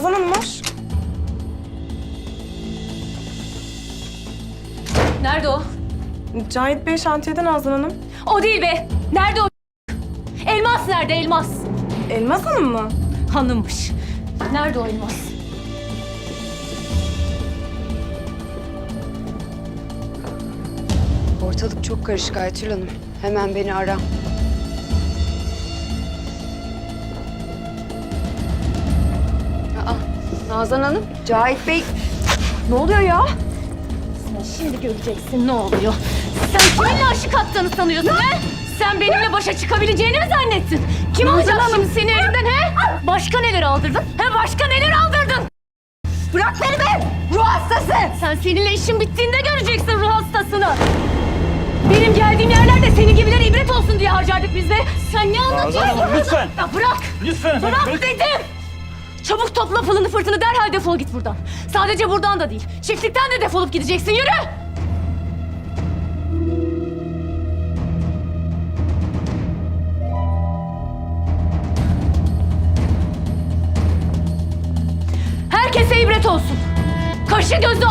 Nazan Hanım var. Nerede o? Cahit Bey şantiyede Nazan Hanım. O değil be. Nerede o? Elmas nerede elmas? Elmas Hanım mı? Hanımmış. Nerede o elmas? Ortalık çok karışık Aytül Hanım. Hemen beni ara. Nazan Hanım, Cahit Bey... Ne oluyor ya? Sen şimdi göreceksin ne oluyor. Sen kiminle aşık attığını sanıyorsun he? Sen benimle başa çıkabileceğini mi zannettin? Kim alacak şimdi seni elimden he? Başka neler aldırdın? He başka neler aldırdın? Bırak beni be! Ruh hastası! Sen seninle işin bittiğinde göreceksin ruh hastasını. Benim geldiğim yerlerde senin gibilere ibret olsun diye harcardık biz de. Sen ne anlatıyorsun? Hanım, lütfen. Ya bırak! Lütfen efendim. Bırak bırak- dedim! Çabuk topla pılını fırtını derhal defol git buradan. Sadece buradan da değil, çiftlikten de defolup gideceksin. Yürü! Herkese ibret olsun. Kaşı gözü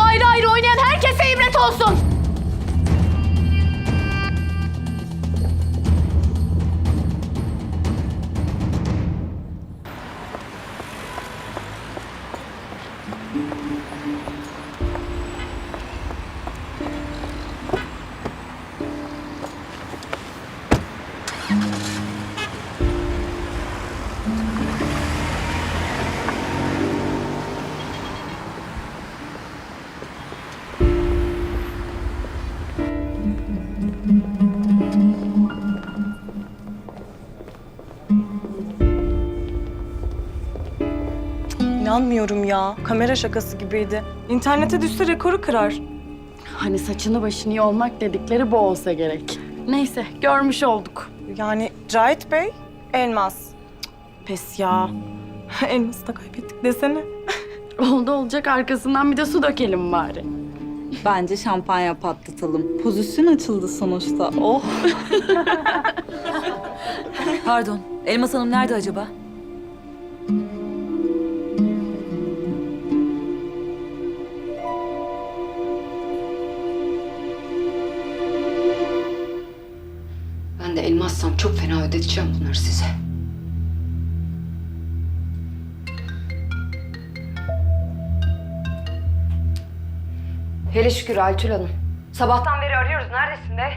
İnanmıyorum ya. Kamera şakası gibiydi. İnternete düşse rekoru kırar. Hani saçını başını yolmak dedikleri bu olsa gerek. Neyse görmüş olduk. Yani Cahit Bey, elmas. Cık, Pes ya. Elması da kaybettik desene. Oldu olacak arkasından bir de su dökelim bari. Bence şampanya patlatalım. Pozisyon açıldı sonuçta. Oh. Pardon, Elmas Hanım nerede acaba? Fena ödeteceğim bunları size. Hele şükür Aytül Hanım. Sabahtan beri arıyoruz. Neredesin be?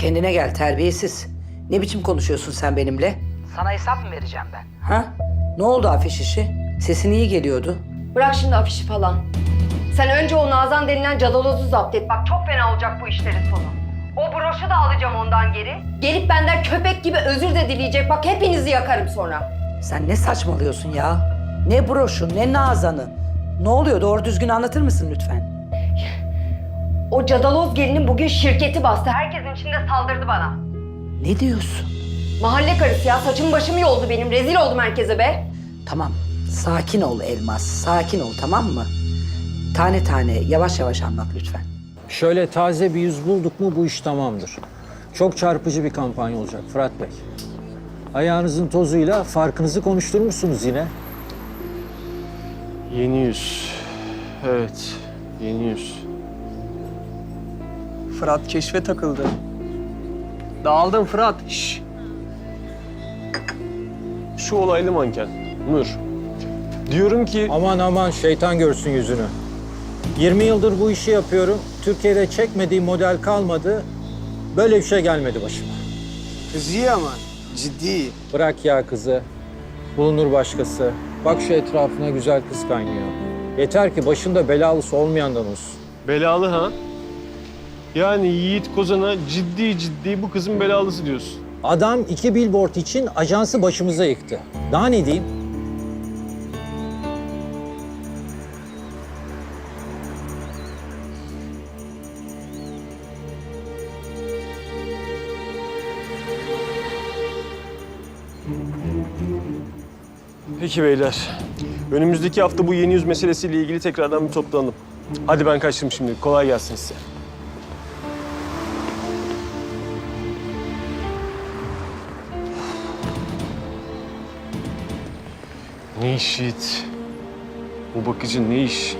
Kendine gel terbiyesiz. Ne biçim konuşuyorsun sen benimle? Sana hesap mı vereceğim ben? Ha? Ne oldu afiş işi? Sesin iyi geliyordu. Bırak şimdi afişi falan. Sen önce o Nazan denilen cadalozu zapt et. Bak çok fena olacak bu işlerin sonu. O broşu da alacağım ondan geri. Gelip benden köpek gibi özür de dileyecek. Bak hepinizi yakarım sonra. Sen ne saçmalıyorsun ya? Ne broşu, ne nazanı. Ne oluyor doğru düzgün anlatır mısın lütfen? O cadaloz gelinin bugün şirketi bastı. Herkesin içinde saldırdı bana. Ne diyorsun? Mahalle karısı ya. Saçım başım yoldu benim. Rezil oldum herkese be. Tamam, sakin ol Elmas, sakin ol tamam mı? Tane tane, yavaş yavaş anlat lütfen. Şöyle taze bir yüz bulduk mu bu iş tamamdır. Çok çarpıcı bir kampanya olacak Fırat Bey. Ayağınızın tozuyla farkınızı konuşturmuşsunuz yine. Yeni yüz. Evet, yeni yüz. Fırat keşfe takıldı. Dağıldın Fırat. Şş. Şu olaylı manken, Nur. Diyorum ki Aman aman şeytan görsün yüzünü. 20 yıldır bu işi yapıyorum. Türkiye'de çekmediğim model kalmadı. Böyle bir şey gelmedi başıma. Kız iyi ama ciddi. Bırak ya kızı. Bulunur başkası. Bak şu etrafına güzel kız kaynıyor. Yeter ki başında belalısı olmayandan olsun. belalı ha. Yani Yiğit Kozan'a ciddi ciddi bu kızın belalısı diyorsun. Adam iki billboard için ajansı başımıza yıktı. Daha ne diyeyim? Peki beyler. Önümüzdeki hafta bu yeni yüz meselesiyle ilgili tekrardan bir toplanalım. Hadi ben kaçtım şimdi. Kolay gelsin size. Neşit. Bu bakıcı ne iş?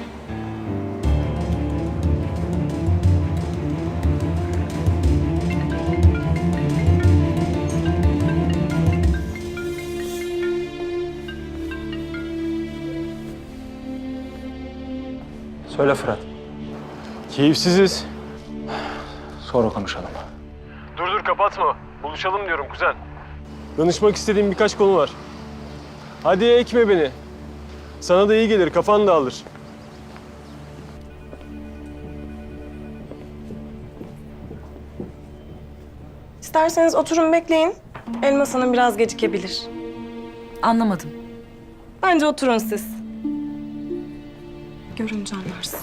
Söyle Fırat. Keyifsiziz. Sonra konuşalım. Dur dur kapatma. Buluşalım diyorum kuzen. Danışmak istediğim birkaç konu var. Hadi ekme beni. Sana da iyi gelir, kafan dağılır. İsterseniz oturun bekleyin. Elmas Hanım biraz gecikebilir. Anlamadım. Bence oturun siz. Görünce anlarsın.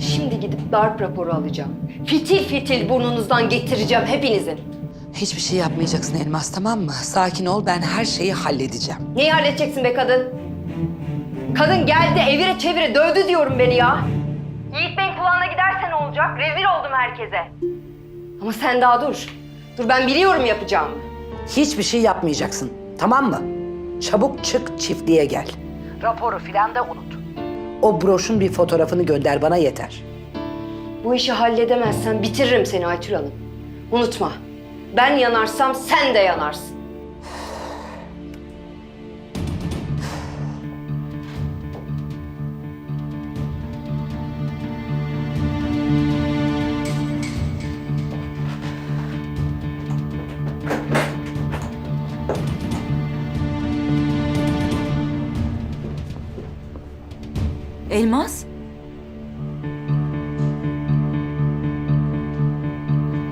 Şimdi gidip darp raporu alacağım. Fitil fitil burnunuzdan getireceğim hepinizin. Hiçbir şey yapmayacaksın Elmas tamam mı? Sakin ol ben her şeyi halledeceğim. Neyi halledeceksin be kadın? Kadın geldi evire çevire dövdü diyorum beni ya. Yiğit Bey'in kulağına giderse ne olacak? Rezil oldum herkese. Ama sen daha dur. Dur ben biliyorum yapacağımı. Hiçbir şey yapmayacaksın tamam mı? Çabuk çık çiftliğe gel. Raporu filan da unut. O broşun bir fotoğrafını gönder bana yeter. Bu işi halledemezsen bitiririm seni Aytül Hanım. Unutma. Ben yanarsam sen de yanarsın. Elmas?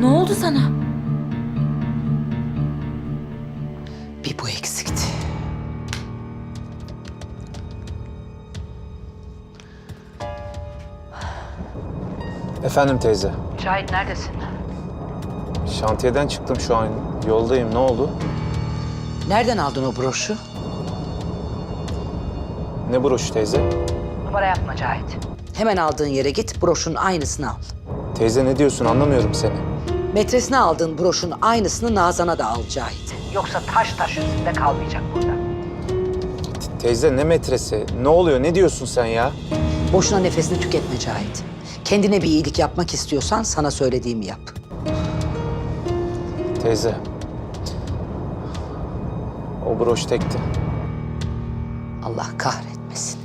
Ne oldu sana? Bir bu eksikti. Efendim teyze. Cahit neredesin? Şantiyeden çıktım şu an. Yoldayım. Ne oldu? Nereden aldın o broşu? Ne broşu teyze? Numara yapma Cahit. Hemen aldığın yere git broşun aynısını al. Teyze ne diyorsun? Anlamıyorum seni. Metresine aldığın broşun aynısını Nazan'a da al Cahit. Yoksa taş taş üstünde kalmayacak burada. Teyze ne metresi? Ne oluyor? Ne diyorsun sen ya? Boşuna nefesini tüketme Cahit. Kendine bir iyilik yapmak istiyorsan sana söylediğimi yap. Teyze. O broş tekti. Allah kahretsin.